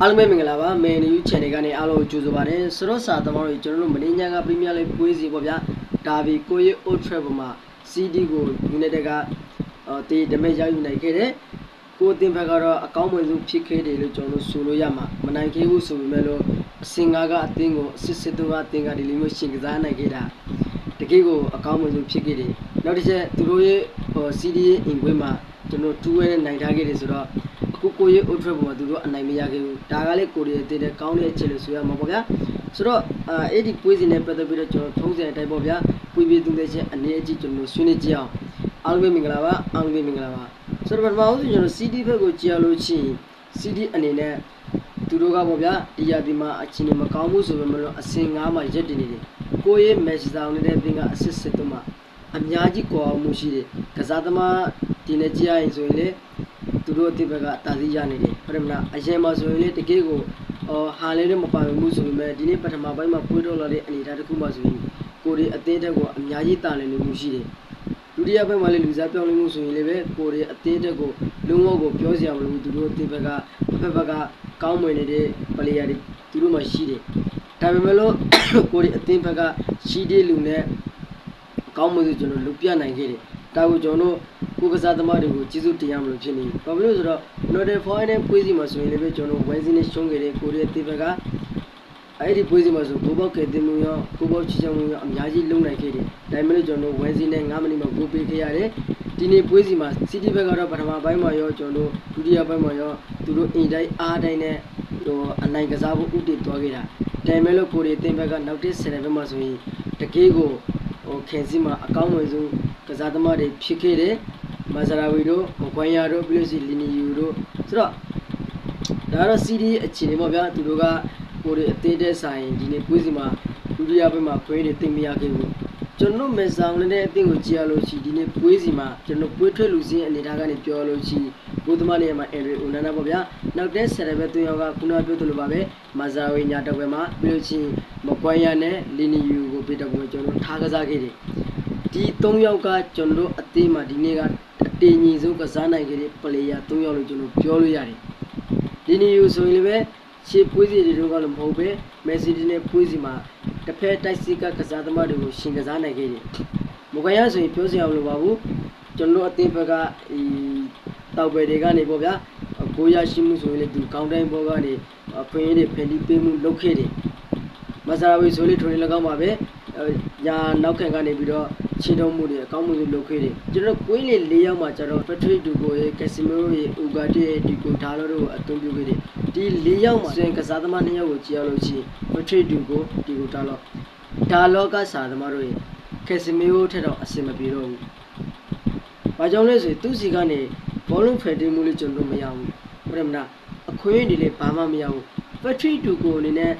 အားလုံးပဲမင်္ဂလာပါမန်ယူ channel ကနေအားလုံးကိုကြိုဆိုပါရစေဆိုတော့စာသမားတို့ကျွန်တော်တို့မင်းညာကပရီးမီးယားလိပွဲစီပေါ့ဗျာဒါဘီကိုရီ Old Trafford မှာ CD ကို United ကအော်တေးဒမဲရောက်ယူနိုင်ခဲ့တယ်ကိုအသင်းဘက်ကတော့အကောင်းဆုံးဖြစ်ခဲ့တယ်လို့ကျွန်တော်တို့ဆိုလို့ရမှာမနိုင်ခဲ့ဘူးဆိုပေမဲ့လို့အစင်ကားကအသင်းကိုအစစ်စစ်တော့အသင်းကဒီလိုမျိုးရှင်ကစားနိုင်ခဲ့တာတကယ်ကိုအကောင်းဆုံးဖြစ်ခဲ့တယ်နောက်တစ်ချက်သူတို့ရဲ့ဟို CD ရဲ့အင်ကွင်းမှာကျွန်တော်2ဝဲနဲ့နိုင်ထားခဲ့တယ်ဆိုတော့ အခုကိုရီ Old Trafford မှာသူတို့အနိုင်မရခဲ့ဘူးဒါကလည်းကိုရီးယားတင်တဲ့ကောင်းတဲ့အချက်လို့ဆိုရမှာပေါ့ဗျာဆိုတော့အာအဲ့ဒီပွဲစဉ်နဲ့ပတ်သက်ပြီးတော့ကျွန်တော်ထုံးစံအတိုင်းပေါ့ဗျာပွေပြေသူတဲ့ချက်အနေအကြီးကျွန်တော်ဆွေးနွေးကြအောင်အားလုံးပဲမင်္ဂလာပါအားလုံးပဲမင်္ဂလာပါဆိုတော့ပထမဦးဆုံးကျွန်တော် CD ဘက်ကိုကြည့်ရလို့ရှိရင် CD အနေနဲ့သူတို့ကပေါ့ဗျာဒီရာဒီမှာအချင်းမကောင်းဘူးဆိုပေမဲ့လို့အစင်9မှာရက်တည်နေတယ်ကိုရဲ့ match ဆောင်နေတဲ့အပြင်ကအဆစ်စစ်တော့မှာအများကြီးကွာမှုရှိတယ်ကစားသမားဒီနေ့ကြည့်ရရင်ဆိုရင်လေ သူတို့အတိဘက်ကတာစီရနေတယ်ဟုတ်တယ်မလားအရင်မှာဆိုရင်လေတကယ်ကိုအော်ဟာလေးနဲ့မပါဘူးဆိုပေမဲ့ဒီနေ့ပထမပိုင်းမှာပွေးတော့လာတဲ့အနေအထားတစ်ခုမှဆိုရင်ကိုရီအသင်းတက်ကအများကြီးတာလည်နေမှုရှိတယ်ဒုတိယဘက်မှာလည်းလူစားပြောင်းလဲမှုဆိုရင်လည်းပဲကိုရီအသင်းတက်ကိုလုံးဝကိုပြောစရာမလိုဘူးသူတို့အသင်းဘက်ကဘက်ဘက်ကကောင်းမွန်နေတဲ့ပလေယာတွေသူတို့မှရှိတယ်ဒါပေမဲ့လို့ကိုရီအသင်းဘက်ကရှိတဲ့လူနဲ့ကောင်းမွန်သူကျွန်တော်လူပြနိုင်ခဲ့တယ်ဒါကိုကျွန်တော်တို့ ကိုကစားသမားတွေကိုကျေးဇူးတင်ရမလို့ဖြစ်နေပြီ။ဘာဖြစ်လို့ဆိုတော့ Northern Foreign နဲ့ပွဲစီမှာဆိုရင်လည်းပဲကျွန်တော်တို့ Wednesday နဲ့ရှုံးခဲ့တဲ့ကိုရီးယားတေးဘက်ကအဲ့ဒီပွဲစီမှာဆိုဂိုးပေါက်ကဲတင်မှုရောဂိုးပေါက်ချီချောင်းမှုရောအများကြီးလုံနိုင်ခဲ့တယ်။ဒါပေမဲ့ကျွန်တော်တို့ Wednesday နဲ့9မိနစ်မှာဂိုးပေးခဲ့ရတယ်။ဒီနေ့ပွဲစီမှာ City ဘက်ကတော့ပထမပိုင်းမှာရောကျွန်တော်တို့ဒုတိယပိုင်းမှာရောသူတို့အင်တိုင်းအားတိုင်းနဲ့ဟိုအနိုင်ကစားဖို့ဥတည်သွားခဲ့တာ။ဒါပေမဲ့လို့ကိုရီးယားတင်းဘက်ကနောက်တစ်7ဘက်မှာဆိုရင်တကယ်ကိုဟိုခင်စီမှာအကောင်းဆုံးကစားသမားတွေဖြစ်ခဲ့တယ်။ မာဇရာဝီတို့မကွန်ယာတို့ပြီးလို့ရှိရင်လီနီယူတို့ဆိုတော့ဒါကတော့ CD အခြေအနေပေါ့ဗျာသူတို့ကကိုရီအသေးတဲ့ဆိုင်ဒီနေ့ပွဲစီမှာဒုတိယဘက်မှာခွဲနေသိမရခဲ့ဘူးကျွန်တော်မေဆောင်နေတဲ့အသင်းကိုကြည့်ရလို့ရှိဒီနေ့ပွဲစီမှာကျွန်တော်ပွဲထွက်လူစင်းအနေထားကနေပြောလို့ရှိဘုသမားနေရာမှာအန်ဒရီအိုနန်နာပေါ့ဗျာနောက်တဲ့ဆယ်ရဘက်သွင်းရောက်ကခုနပြောသလိုပါပဲမာဇာဝီညာတော့ဘက်မှာပြီးလို့ရှိရင်မကွန်ယာနဲ့လီနီယူကိုပေးတော့ကျွန်တော်ထားကစားခဲ့တယ်ဒီ၃ယောက်ကကျွန်တော်အသင်းမှာဒီနေ့ကအ တင်ကြီးဆုံးကစားနိုင်ခဲ့တဲ့ပလေယာ၃ယောက်လို့ကျွန်တော်ပြောလို့ရတယ်လီနီယူဆိုရင်လည်းရှေ့ပွေးစီတွေတော့ကလည်းမဟုတ်ပဲမက်ဆီဒီနဲ့ပွေးစီမှာတစ်ဖက်တိုက်စီကကစားသမားတွေကိုရှင်ကစားနိုင်ခဲ့တယ်။မကွန်ရဆိုရင်ပြောစရာမလိုပါဘူး။ကျွန်တော်အသင်းဘက်ကဒီတောက်ပဲတွေကနေပေါ့ဗျာ။ကိုရရှိမှုဆိုရင်လည်းဒီကောင်းတိုင်းဘောကနေဖွင့်ရည်ဖန်တီးပေးမှုလုပ်ခဲ့တယ်။မဆာဝီဆိုလေထုံနေ၎င်းပါပဲ။ညာနောက်ခံကနေပြီးတော့ ခြေတုံးမှုတွေအကောင်းမှုတွေလုပ်ခဲ့တယ်။ကျွန်တော်ကွင်းလေ၄ယောက်မှာကျတော့ Patrick Dugo ရဲ့ Casemiro ရဲ့ Ugarte ရဲ့ Dico Dallo တို့ကိုအသုံးပြုခဲ့တယ်။ဒီ၄ယောက်မှာဆိုရင်ကစားသမား၂ယောက်ကိုကြည့်ရလို့ရှိရင် Patrick Dugo Dico Dallo Dallo ကစားသမားတို့ရဲ့ Casemiro ထက်တော့အဆင်မပြေတော့ဘူး။ဘာကြောင့်လဲဆိုရင်သူ့စီကနေဘောလုံးဖယ်တင်မှုလေးကျွန်တော်မရဘူး။ဟုတ်တယ်မလား။အခွင့်အရေးတွေလည်းဘာမှမရဘူး။ Patrick Dugo အနေနဲ့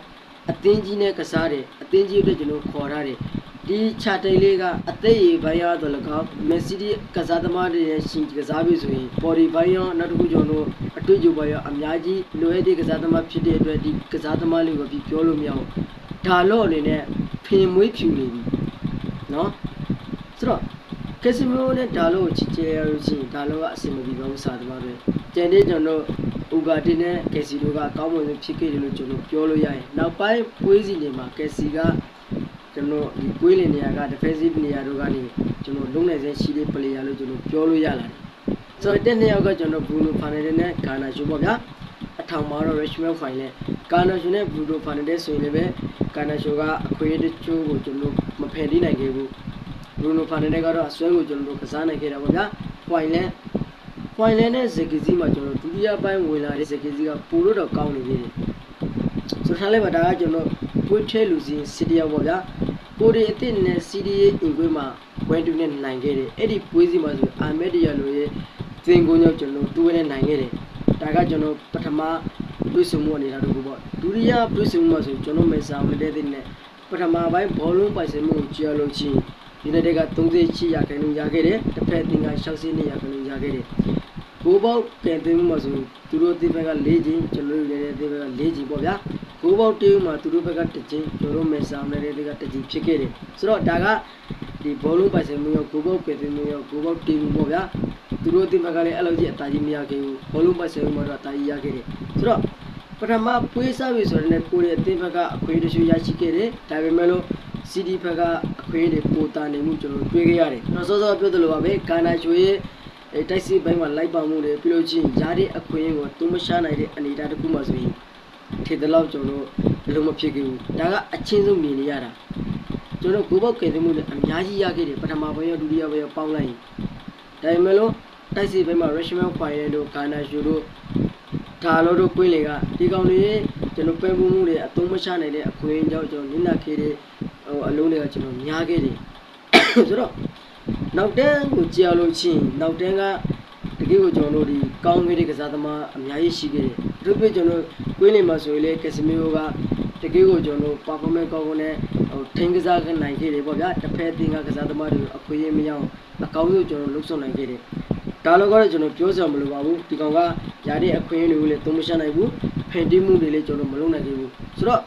အသင်းကြီးနဲ့ကစားတယ်အသင်းကြီးအတွက်ကျွန်တော်ခေါ်ထားတယ် ဒီချာတိတ်လေးကအသက်ရည်ဘိုင်းရတော့လကောက်မက်ဆီဒီကစားသမားတွေရဲ့ရှင်ကစားပြီဆိုရင်ပေါ်ဒီဘိုင်းရောနောက်တစ်ခုကျွန်တော်အတွေ့အကြုံပေါ်ရောအများကြီးလိုအပ်တဲ့ကစားသမားဖြစ်တဲ့အတွက်ဒီကစားသမားလေးကိုပြီးပြောလို့မရဘူးဒါတော့အနေနဲ့ဖင်မွေးဖြူနေပြီနော်ဆိုတော့ကက်စီမီရိုနဲ့ဒါလို့ချစ်ချဲရလို့ရှိရင်ဒါလို့ကအဆင်မပြေပါဘူးစားသမားတွေကျန်တဲ့ကျွန်တော်ဥဂါတင်နဲ့ကက်စီတို့ကကောင်းမွန်ဆုံးဖြစ်ခဲ့တယ်လို့ကျွန်တော်ပြောလို့ရရင်နောက်ပိုင်းပွေးစီနေမှာကက်စီက ကျွန်တော်ဒီကွေးလင်နေရာက defensive နေရာတို့ကနေကျွန်တော်လုံးနိုင်စေရှိတဲ့ player လို့ကျွန်တော်ပြောလို့ရလာတယ်။ဆိုတော့တဲ့နှစ်ယောက်ကကျွန်တော် Bruno Fernandes နဲ့ Garnacho ပေါ့ဗျာ။အထောင်မှာတော့ Richmond Fine နဲ့ Garnacho နဲ့ Bruno Fernandes ဆိုရင်လည်းပဲ Garnacho ကအခွေးတချို့ကိုကျွန်တော်မဖယ်သေးနိုင်ခဲ့ဘူး။ Bruno Fernandes ကတော့အစွဲကိုကျွန်တော်ကစားနိုင်ခဲ့တာပေါ့ဗျာ။ Fine နဲ့ Fine နဲ့ဇက်ကီစီမှာကျွန်တော်ဒုတိယပိုင်းဝင်လာတဲ့ဇက်ကီစီကပိုလို့တော့ကောင်းနေသေးတယ်။ဆိုထားလိုက်ပါဒါကကျွန်တော်ပွေးထဲလူစီစီတယောက်ပေါ့ဗျာ ကိုရီအစ်စ်နဲ့စီဒီရဲ့အင်ကွေးမှာဝဲတူနဲ့နိုင်ခဲ့တယ်အဲ့ဒီပွဲစီမှာဆိုအာမက်ဒီယာလိုရဲ့သင်ကိုညောက်ကျွန်တော်တူဝဲနဲ့နိုင်ခဲ့တယ်ဒါကကျွန်တော်ပထမတွေးဆုံမှုအနေနဲ့တို့ပေါ့ဒုတိယတွေးဆုံမှုမှာဆိုကျွန်တော်မေဆာဝင်တဲ့တဲ့နဲ့ပထမပိုင်းဘောလုံးပိုင်ဆိုင်မှုကိုကြည့်ရလို့ချင်းဒီနေ့တက်က38ရာခိုင်နှုန်းရခဲ့တယ်တစ်ဖက်တင်က60နေရာခိုင်နှုန်းရခဲ့တယ်ကိုပေါက်ကင်တင်မှုမှာဆိုသူတို့ဒီဘက်က၄ချင်းကျွန်တော်တို့လည်းဒီဘက်က၄ချင်းပေါ့ဗျာ ကိုပေါက်တေးမှာသူတို့ဘက်ကတစ်ချင်းကျွန်တော်မေဆောင်နေတဲ့တွေကတစ်ချင်းဖြစ်ခဲ့တယ်ဆိုတော့ဒါကဒီဘောလုံးပိုင်ဆိုင်မှုရောကိုပေါက်ကင်တင်မှုရောကိုပေါက်တေးမှုပေါ့ဗျာသူတို့ဒီဘက်ကလည်းအဲ့လိုကြီးအတားကြီးမရခဲ့ဘူးဘောလုံးပိုင်ဆိုင်မှုမှာတော့အတားကြီးရခဲ့တယ်ဆိုတော့ပထမပွေးစားပြီဆိုတော့လည်းကိုရီအသင်းဘက်ကအခွင့်အရေးတချို့ရရှိခဲ့တယ်ဒါပေမဲ့လို့ CD ဘက်ကအခွင့်အရေးတွေပိုတာနေမှုကျွန်တော်တွေ့ခဲ့ရတယ်ကျွန်တော်စောစောပြောသလိုပါပဲကာနာချွေရဲ့အဲတိုက်စစ်ဘက်မှာလိုက်ပါမှုတွေပြုလုပ်ချင်းရားတဲ့အခွင့်အရေးကိုသူမရှာနိုင်တဲ့အနေအထားတစ်ခုမှဆိုရင် ထေတလောက်ကျွန်တော်အလုံးမဖြစ်ခဲ့ဘူးဒါကအချင်းဆုံးမြင်နေရတာကျွန်တော်ကိုဘောက်ကယ်တင်မှုနဲ့အများကြီးရခဲ့တယ်ပထမဘက်ရောဒုတိယဘက်ရောပေါင်းလိုက်ရင်ဒါပေမဲ့လို့တိုက်စစ်ဘက်မှာ Russian Fire တို့ကာနာချွေတို့ဒါလို့တို့ကွင်းလေကဒီကောင်တွေကျွန်တော်ပဲမှုမှုတွေအသုံးမချနိုင်တဲ့အခွင့်အရေးကြောင့်ကျွန်တော်နင်းနာခဲ့တဲ့ဟိုအလုံးတွေကကျွန်တော်များခဲ့တယ်ဆိုတော့နောက်တန်းကိုကြာလို့ချင်းနောက်တန်းကတကယ်ကိုကျွန်တော်တို့ဒီကောင်းခဲ့တဲ့ကစားသမားအများကြီးရှိခဲ့တယ် သူတို့ကျွန်တော်ကွင်းလေမှာဆိုရင်လေကက်စမီယိုကတကယ်ကိုကျွန်တော် performance ကောင်းကောင်းနဲ့ဟိုထိန်းကစားနိုင်ခဲ့တယ်ပေါ့ဗျာတစ်ဖက်တင်ကကစားသမားတွေအခွင့်အရေးမရအောင်အကောင်းဆုံးကျွန်တော်လှုပ်ဆောင်နိုင်ခဲ့တယ်ဒါတော့ကတော့ကျွန်တော်ပြောစရာမလိုပါဘူးဒီကောင်ကຢာတဲ့အခွင့်အရေးတွေကိုလည်းသုံးမချနိုင်ဘူးဖန်တီးမှုတွေလည်းကျွန်တော်မလုပ်နိုင်ခဲ့ဘူးဆိုတော့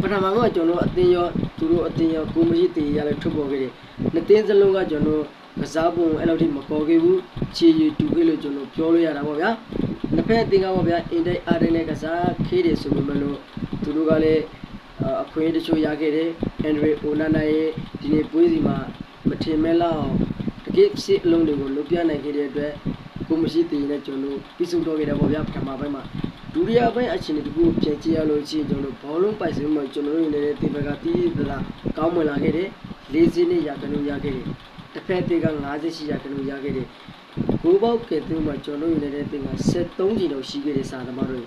ပထမကကျွန်တော်အတင်းရောသူတို့အတင်းရောကိုမရှိတေးရလည်းထုတ်ပေါ်ခဲ့တယ်နှစ်တင်းစလုံးကကျွန်တော်ကစားပုံအဲ့လောက်ထိမပေါ်ခဲ့ဘူးခြေရည်တူခဲ့လို့ကျွန်တော်ပြောလို့ရတာပေါ့ဗျာ နှစ်ဖက်အတင်းကပေါ့ဗျာအင်တိုက်အားတိုင်းနဲ့ကစားခေးတယ်ဆိုပေမဲ့လို့သူတို့ကလည်းအခွင့်အရေးတချို့ရခဲ့တယ်အန်ဒရီအိုနာနာရဲ့ဒီနေ့ပွဲစီမှာမထင်မဲ့လောက်အောင်တကယ်စစ်အလုံးတွေကိုလုပြနိုင်ခဲ့တဲ့အတွက်ကိုမရှိတေးနဲ့ကျွန်တော်ပြီးဆုံးတော့ခဲ့တယ်ပေါ့ဗျာပထမပိုင်းမှာဒုတိယပိုင်းအခြေအနေတခုပြန်ကြည့်ရလို့ရှိရင်ကျွန်တော်ဘောလုံးပိုက်စင်းမှာကျွန်တော်တို့နေတဲ့တေဘကတီးသလားကောင်းမွန်လာခဲ့တယ်၄စင်းနဲ့ရကန်လို့ရခဲ့တယ်တစ်ဖက်တေက58ရကန်လို့ရခဲ့တယ် ကိုပေါက်ကဲသူ့မှာကျွန်တော်တို့နေတဲ့တေက73ချိန်တော့ရှိခဲ့တဲ့စာသမားတို့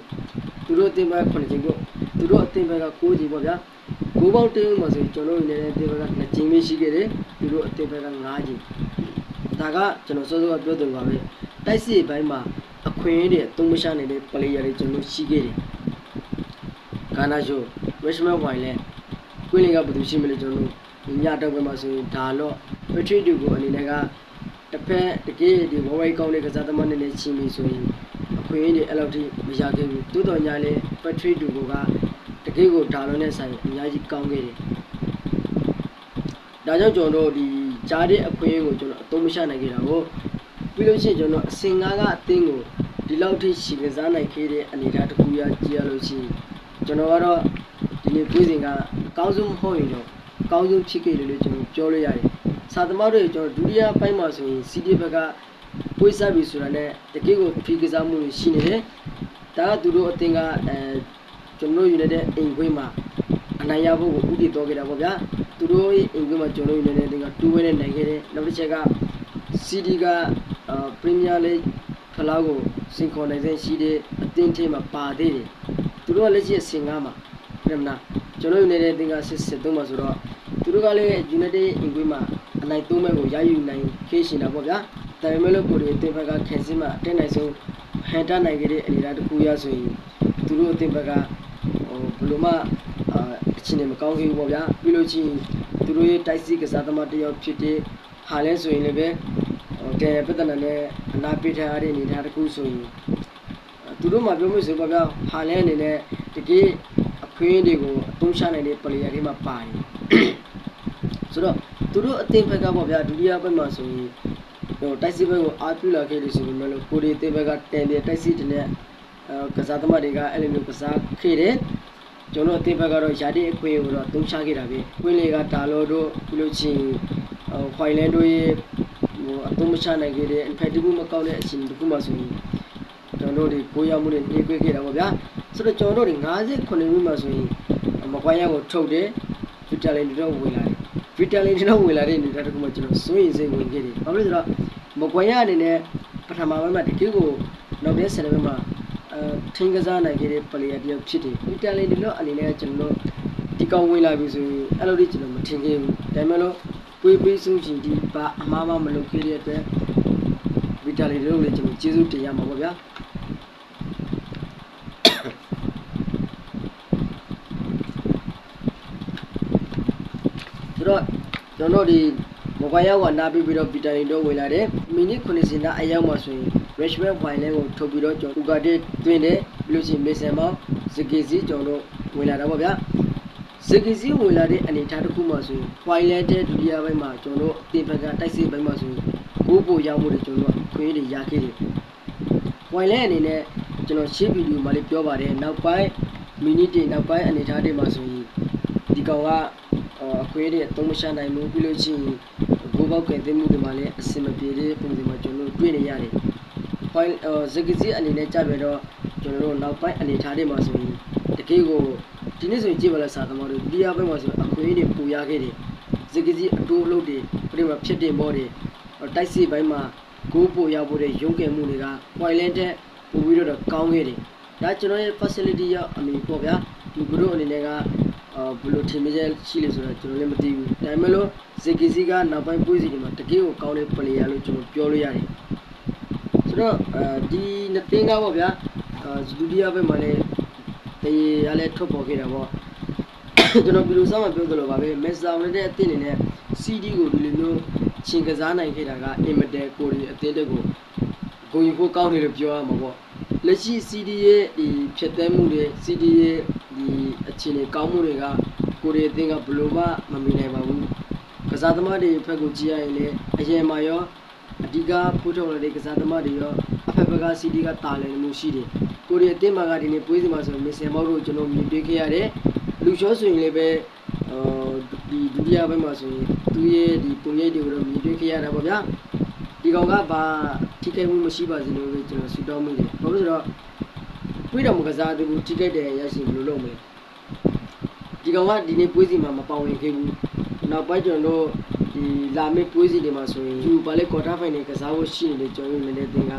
သူတို့အတင်ဘက်9ချိန်ပေါ့သူတို့အတင်ဘက်က9ချိန်ပေါ့ဗျာကိုပေါက်တင်းမှာဆိုကျွန်တော်တို့နေတဲ့တေဘက2ချိန်ပဲရှိခဲ့တယ်သူတို့အတင်ဘက်က9ချိန်ဒါကကျွန်တော်စောစောကပြောတယ်ပါပဲတိုက်စစ်ဘိုင်းမှာအခွင့်အရေးတွေအသုံးမချနိုင်တဲ့ player တွေကျွန်တော်ရှိခဲ့တယ်။ကာနာရှို Richmond Wine ကွင်းလင်ကဘယ်သူရှိမလဲကျွန်တော်တို့ညတော့ပဲမှာဆိုရင်ဒါတော့ Patrick တူကိုအနေနဲ့က တစ်ဖက်တကယ်ဒီဝဝိုင်းကောင်းတဲ့ကစားသမားနဲ့လည်းချင်းပြီဆိုရင်အခွင့်အရေးတွေအဲ့လောက်ထိမရခဲ့ဘူး။တိုးတော်ညာလေ Patrick တူကိုကတကယ်ကိုဒါလုံးနဲ့ဆိုင်အများကြီးကောင်းခဲ့တယ်။ဒါကြောင့်ကျွန်တော်တို့ဒီကြားတဲ့အခွင့်အရေးကိုကျွန်တော်အသုံးမချနိုင်ခဲ့တာကိုပြီးလို့ရှိရင်ကျွန်တော်အစင်ငါးကအသင်းကိုဒီလောက်ထိရှီကစားနိုင်ခဲ့တဲ့အနေအထားတစ်ခုရကြည့်ရလို့ရှိရင်ကျွန်တော်ကတော့ဒီနေ့ပြည်စဉ်ကအကောင်းဆုံးမဟုတ်ရင်တော့အကောင်းဆုံးဖြစ်ခဲ့တယ်လို့ကျွန်တော်ပြောလို့ရတယ်။ စာသမားတွေကျွန်တော်ဒုတိယပိုင်းမှာဆိုရင် CD ဘက်ကပွေးစားပြီဆိုတာနဲ့တကယ့်ကိုဖိကစားမှုတွေရှိနေတယ်။ဒါကသူတို့အသင်းကအဲကျွန်တော်ယူနေတဲ့အိမ်ခွေးမှာအနိုင်ရဖို့ကိုဥတည်တော်ခဲ့တာပေါ့ဗျာ။သူတို့အိမ်ခွေးမှာကျွန်တော်ယူနေတဲ့အသင်းက2ဝဲနဲ့နိုင်ခဲ့တယ်။နောက်တစ်ချက်က CD ကအာပရီးမီးယားလိဂ်ဖလားကိုစင်ခေါ်နိုင်တဲ့ရှိတဲ့အသင်းထဲမှာပါသေးတယ်။သူတို့ကလက်ရှိအဆင့်9မှာပြမနာကျွန်တော်ယူနေတဲ့အသင်းက63မှာဆိုတော့သူတို့ကလည်း United အင်ကွေးမှာ အနိုင်3မဲ့ကိုရယူနိုင်ခေရှင်တာပေါ့ဗျာ။ဒါပေမဲ့လို့ကိုရီအသင်းဘက်ကခင်စင်းမှာအတင်းနိုင်ဆုံးဟန်တာနိုင်ခဲ့တဲ့အနေအထားတစ်ခုရဆိုရင်သူတို့အသင်းဘက်ကဟိုဘလိုမှအာအချင်းနေမကောင်းခဲ့ဘူးပေါ့ဗျာ။ပြီးလို့ချင်းသူတို့ရဲ့တိုက်စီကစားသမားတစ်ယောက်ဖြစ်တဲ့ဟာလဲဆိုရင်လည်းပဲကဲပြဿနာနဲ့အနာပေးထားတဲ့အနေအထားတစ်ခုဆိုရင်သူတို့မှပြောလို့ဆိုပါဗျာဟာလဲအနေနဲ့တကယ်အခွင့်အရေးတွေကိုအသုံးချနိုင်တဲ့ player တွေမှာပါတယ်ဆိုတော့ သူတို့အသင်းဘက်ကပေါ့ဗျာဒုတိယဘက်မှာဆိုရင်ဟိုတိုက်စစ်ဘက်ကိုအားပြုလာခဲ့လို့ဆိုပေမဲ့လို့ကိုရီအသင်းဘက်ကတန်တဲ့တိုက်စစ်တွေနဲ့အဲကစားသမားတွေကအဲ့လိုမျိုးကစားခဲ့တယ်ကျွန်တော်အသင်းဘက်ကတော့ယာတိအခွင့်အရေးကိုတော့သုံးချခဲ့တာပဲ။ကွင်းလေကဒါလောတို့ပြီးလို့ချင်းဟိုဖိုင်လန်တို့ရဲ့ဟိုအသုံးမချနိုင်ခဲ့တဲ့ effective မကောက်တဲ့အချိန်တစ်ခုမှဆိုရင်ကျွန်တော်တို့ဒီကိုရမှုတွေနှေးကွေးခဲ့တာပေါ့ဗျာဆိုတော့ကျွန်တော်တို့ဒီ58မိနစ်မှဆိုရင်မကွိုင်းရကိုထုတ်တယ်ဗီတာလင်တွေတော့ဝင်လာတယ် ဗီတာလင်တွေတော့ဝင်လာတဲ့အနေနဲ့တခုမှကျွန်တော်စိုးရင်စိတ်ဝင်ခဲ့တယ်ဘာလို့လဲဆိုတော့မကွိုင်းရအနေနဲ့ပထမပိုင်းမှာတကယ်ကိုနောက်တဲ့ဆယ်နှစ်မှာအဲထင်းကစားနိုင်ခဲ့တဲ့ player တယောက်ဖြစ်တယ်ဗီတာလင်တွေတော့အနေနဲ့ကျွန်တော်ဒီကောင်ဝင်လာပြီဆိုရင်အဲ့လိုလေးကျွန်တော်မထင်ခဲ့ဘူးဒါပေမဲ့လို့ပွေးပေးဆုံးရှင်ဒီပါအမားမမလုပ်ခဲ့တဲ့အတွက်ဗီတာလီတို့လည်းကျွန်တော်ကျေးဇူးတင်ရမှာပေါ့ဗျာ ဆိုတော့ကျွန်တော်ဒီမကွာရောက်ကနားပြီးပြီးတော့ဗီတာလီတို့ဝင်လာတယ်မိနစ်90နာအရောက်မှဆိုရင် Richmond Wine ကိုထုတ်ပြီးတော့ကျွန်တော်ဥကာတေးတွင်းတယ်ပြီးလို့ရှိရင်မေဆန်မောင်စကီစီကျွန်တော်တို့ဝင်လာတာပေါ့ဗျာစကီစီဝင်လာတဲ့အနေအထားတစ်ခုမှဆိုရင် Wine တဲ့ဒုတိယပိုင်းမှာကျွန်တော်တို့အတင်ဘက်ကတိုက်စစ်ပိုင်းမှာဆိုရင်ကိုးပိုရောက်မှုတွေကျွန်တော်တို့ခွေးတွေရခဲ့တယ်။ Wine အနေနဲ့ကျွန်ကျွန်တော်ရှေ့ဗီဒီယိုမှာလေးပြောပါတယ်နောက်ပိုင်းမီနီတေနောက်ပိုင်းအနေထားတွေမှာဆိုရင်ဒီကောင်က အခွေးတွေအသုံးမချနိုင်ဘူးပြီးလို့ရှိရင်ဘိုးဘောက်ကင်သိမှုတွေမှာလည်းအဆင်မပြေတဲ့ပုံစံမှာကျွန်တော်တို့တွေ့နေရတယ်။ file ဇက်ကစီအနေနဲ့ကြပြတော့ကျွန်တော်တို့နောက်ပိုင်းအနေထားတွေမှာဆိုရင်တကယ်ကိုဒီနေ့ဆိုရင်ကြည့်ပါလားစာသမားတို့ဒီအပိုင်းမှာဆိုအခွေးတွေပူရခဲ့တယ်။ဇက်ကစီအတိုးအလုပ်တွေပြိမှာဖြစ်တင်မောတွေတိုက်စီပိုင်းမှာကိုးပို့ရဖို့တဲ့ရုံးကယ်မှုတွေက file တဲ့ပို့ပြီးတော့ကောင်းခဲ့တယ်။ဒါကျွန်တော်ရဲ့ facility ရောက်အမိပေါ့ဗျာဒီဘုတို့အနေနဲ့ကအာ ဘယ်လိုထင်မြင်ရှိလဲဆိုတော့ကျွန်တော်လည်းမသိဘူးဒါပေမဲ့လို့ဇေကီစီကနောက်ပိုင်းပွေးစီတွေမှာတကယ်ကိုကောင်းတဲ့ player လို့ကျွန်တော်ပြောလို့ရတယ်ဆိုတော့အဲဒီနှစ်သင်းကပေါ့ဗျာအာဒုတိယဘက်မှာလည်းတရေရလဲထွက်ပေါ်ခဲ့တာပေါ့ကျွန်တော်ဘယ်လိုစောင့်မပြောသလိုပါပဲမက်ဆောင်တဲ့အသင်းအနေနဲ့ CD ကိုဒီလိုမျိုးချင်းကစားနိုင်ခဲ့တာကအင်မတန်ကိုရီအသင်းတက်ကိုဂုဏ်ယူဖို့ကောင်းတယ်လို့ပြောရမှာပေါ့လက်ရှိ CD ရဲ့ဒီဖြတ်သန်းမှုတွေ CD ရဲ့ ဒီအခြေအနေကောင်းမှုတွေကကိုရီအသင်းကဘယ်လိုမှမမီနိုင်ပါဘူးကစားသမားတွေဖက်ကိုကြည့်ရရင်လည်းအရင်မှာရောအဓိကပို့ထုတ်လာတဲ့ကစားသမားတွေရောအဖက်ဖက်က CD ကတာလည်မှုရှိတယ်ကိုရီအသင်းမှာကဒီနေ့ပွဲစဉ်မှာဆိုမစ်ဆယ်မောက်တို့ကျွန်တော်မြင်တွေ့ခဲ့ရတယ်လူချောဆိုရင်လည်းပဲအော်ဒီဒုတိယဘက်မှာဆိုရင်သူရဲ့ဒီပုံရိပ်တွေကိုတော့မြင်တွေ့ခဲ့ရတာပေါ့ဗျာဒီကောင်ကဘာထိခိုက်မှုမရှိပါစေလို့ပဲကျွန်တော်ဆုတောင်းမိတယ်ဘာလို့ဆိုတော့ တွေးတော်မကစားသေးဘူးထိခိုက်တယ်ရရှိဘယ်လိုလုပ်မလဲဒီကောင်ကဒီနေ့ပွဲစီမှာမပါဝင်ခဲ့ဘူးနောက်ပိုင်းကျွန်တော်တို့ဒီလာမယ့်ပွဲစီတွေမှာဆိုရင်ယူပါလေကွာတာဖိုင်နယ်ကစားဖို့ရှိနေတယ်ကျွန်တော်တို့လည်းတင်က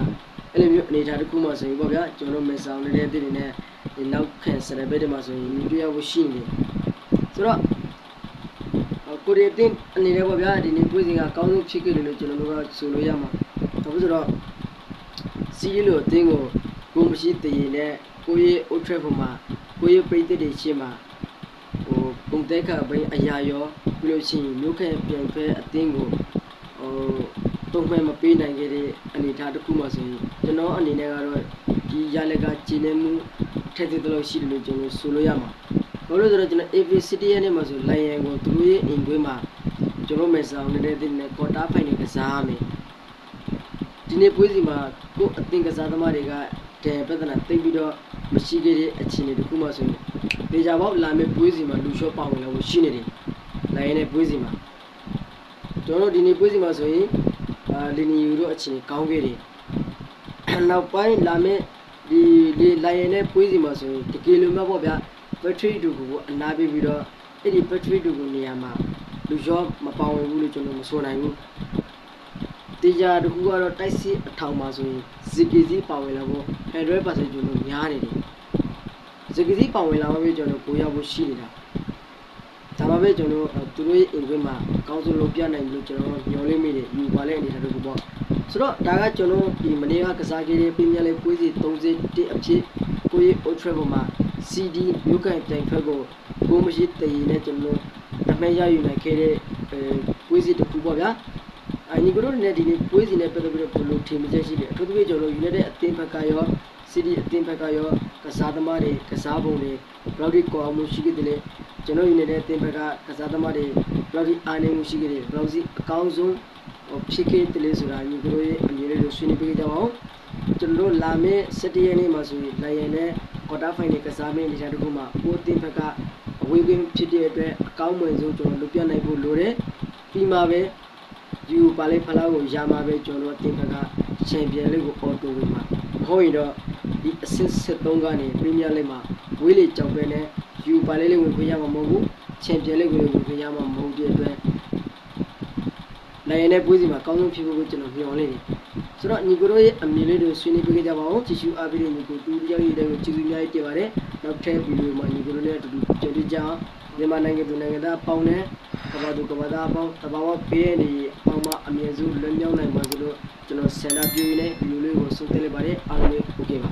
အဲ့လိုမျိုးအနေအထားတစ်ခုမှဆိုရင်ပေါ့ဗျာကျွန်တော်တို့မေဆောင်နေတဲ့တည်နေဒီနောက်ခံစရဘက်တွေမှာဆိုရင်မြင်တွေ့ရဖို့ရှိနေတယ်ဆိုတော့ကိုရီးတင်းအနေနဲ့ပေါ့ဗျာဒီနေ့ပွဲစဉ်ကကောင်းဆုံးဖြစ်ခဲ့တယ်လို့ကျွန်တော်တို့ကဆိုလို့ရမှာဘာလို့ဆိုတော့စီးရီလိုအတင်းကို ကိုမရှိတည်နဲ့ကိုရီးအိုထရက်ပေါ်မှာကိုရီးပိတ်တဲ့တွေရှင်းမှာဟိုပုံသက်ခဘိုင်းအရာရောပြီးလို့ရှိရင်မြို့ခဲပြန်ဖဲအတင်းကိုဟိုတုံ့ပြန်မပေးနိုင်ခဲ့တဲ့အနေအထားတစ်ခုမှဆိုရင်ကျွန်တော်အနေနဲ့ကတော့ဒီရလက်ကကျင်းနေမှုထက်တဲ့လို့ရှိတယ်လို့ကျွန်တော်ဆိုလို့ရမှာဘာလို့ဆိုတော့ကျွန်တော် AV City ရဲ့နဲ့မှာဆိုလိုင်ယန်ကိုသူတို့ရဲ့အိမ်ခွေးမှာကျွန်တော်မယ်ဆောင်နေတဲ့တဲ့နဲ့ကွာတာဖိုင်နေကစားမယ်ဒီနေ့ပွဲစီမှာကိုအသင်ကစားသမားတွေက တန်ပြဿနာတိတ်ပြီးတော့မရှိခဲ့တဲ့အခြေအနေတစ်ခုမှဆိုရင်ဒေဂျာဘောက်လာမယ့်ပွဲစီမှာလူရှော့ပေါင်ဝင်လို့ရှိနေတယ်လိုင်ယန်နဲ့ပွဲစီမှာကျွန်တော်တို့ဒီနေ့ပွဲစီမှာဆိုရင်အာလီနီယူတို့အခြေအနေကောင်းခဲ့တယ်နောက်ပိုင်းလာမယ့်ဒီဒီလိုင်ယန်နဲ့ပွဲစီမှာဆိုရင်တကယ်လို့မဲ့ပေါ့ဗျာဘက်ထရီတူကိုအနာပေးပြီးတော့အဲ့ဒီဘက်ထရီတူကိုနေရာမှာလူရောမပေါဝင်ဘူးလို့ကျွန်တော်မဆိုနိုင်ဘူး တရားတခုကတော့တိုက်စစ်အထောင်မှာဆိုရင်ဇီကီစီပါဝင်လာဖို့100%ကျွန်တော်များနေတယ်ဇီကီစီပါဝင်လာမှပဲကျွန်တော်ကိုရဖို့ရှိနေတာဒါမှပဲကျွန်တော်သူတို့ရဲ့အင်ကွင်းမှာအကောင်းဆုံးလုပ်ပြနိုင်လို့ကျွန်တော်ညှော်လေးမိတယ်ယူပါလဲအနေထားတို့ပေါ့ဆိုတော့ဒါကကျွန်တော်ဒီမနေ့ကကစားခဲ့တဲ့ပြင်းပြလေးပွဲစီ31အဖြစ်ကိုရဲ့ Old Trafford မှာ CD မြို့ကန်တိုင်ဖက်ကိုကိုမရှိတည်နဲ့ကျွန်တော်အမဲရယူနိုင်ခဲ့တဲ့ပွဲစီတစ်ခုပေါ့ဗျာ အညီကတို့နဲ့ဒီနေ့ပွဲစီနဲ့ပတ်သက်ပြီးတော့ဘယ်လိုထင်မြင်ချက်ရှိလဲအထူးသဖြင့်ကျွန်တော် United အသင်းဘက်ကရော CD အသင်းဘက်ကရောကစားသမားတွေကစားပုံတွေဘယ်လောက်ထိကောင်းမှုရှိခဲ့တယ်လဲကျွန်တော် United အသင်းဘက်ကကစားသမားတွေဘယ်လောက်ထိအားနည်းမှုရှိခဲ့တယ်ဘယ်လောက်စီအကောင်းဆုံးဖြစ်ခဲ့တယ်လဲဆိုတာညီကတို့ရဲ့အမြင်လေးကိုဆွေးနွေးပေးကြပါဦးကျွန်တော်တို့လာမယ့်17ရက်နေ့မှာဆိုရင်လိုင်ယန်နဲ့ကွာတာဖိုင်နယ်ကစားမယ့်နေရာတစ်ခုမှာကိုအသင်းဘက်ကအဝေးကွင်းဖြစ်တဲ့အတွက်အကောင်းမွန်ဆုံးကျွန်တော်လုပ်ပြနိုင်ဖို့လိုတယ်ပြီးမှပဲ ယူပါလေဖလားကိုရမှာပဲကျွန်တော်အသင်းဘက်ကချန်ပီယံလိကိုအော်တိုဝင်မှာမဟုတ်ရင်တော့ဒီအဆင့်73ကနေပရီးမီးယားလိမှာဝေးလေကြောက်ပဲနဲ့ယူပါလေလေးဝင်ခွင့်ရမှာမဟုတ်ဘူးချန်ပီယံလိကိုဝင်ခွင့်ရမှာမဟုတ်တဲ့အတွက်နိုင်တဲ့ပွဲစီမှာအကောင်းဆုံးဖြစ်ဖို့ကိုကျွန်တော်မျှော်လင့်တယ်ဆိုတော့ညီကိုတို့ရဲ့အမြင်လေးတွေကိုဆွေးနွေးပေးကြပါဦးကြည့်ရှုအားပေးတဲ့ညီကိုတူတယောက်ရဲ့တဲ့ကိုကျေးဇူးများကြီးတင်ပါတယ်နောက်ထပ်ဗီဒီယိုမှာညီကိုတို့နဲ့အတူတူကြည့်ကြအောင်မြန်မာနိုင်ငံသူနိုင်ငံသားအပေါင်းနဲ့ ကဘာသူကဘာသားပေါင်းတဘာဝပေးနေအောင်မအမြဲဆုံးလွတ်မြောက်နိုင်ပါသလိုကျွန်တော်ဆန္ဒပြုရင်းနဲ့လူလေးကိုဆုံးသတ်လိုက်ပါတယ်အားလုံး okay ပါ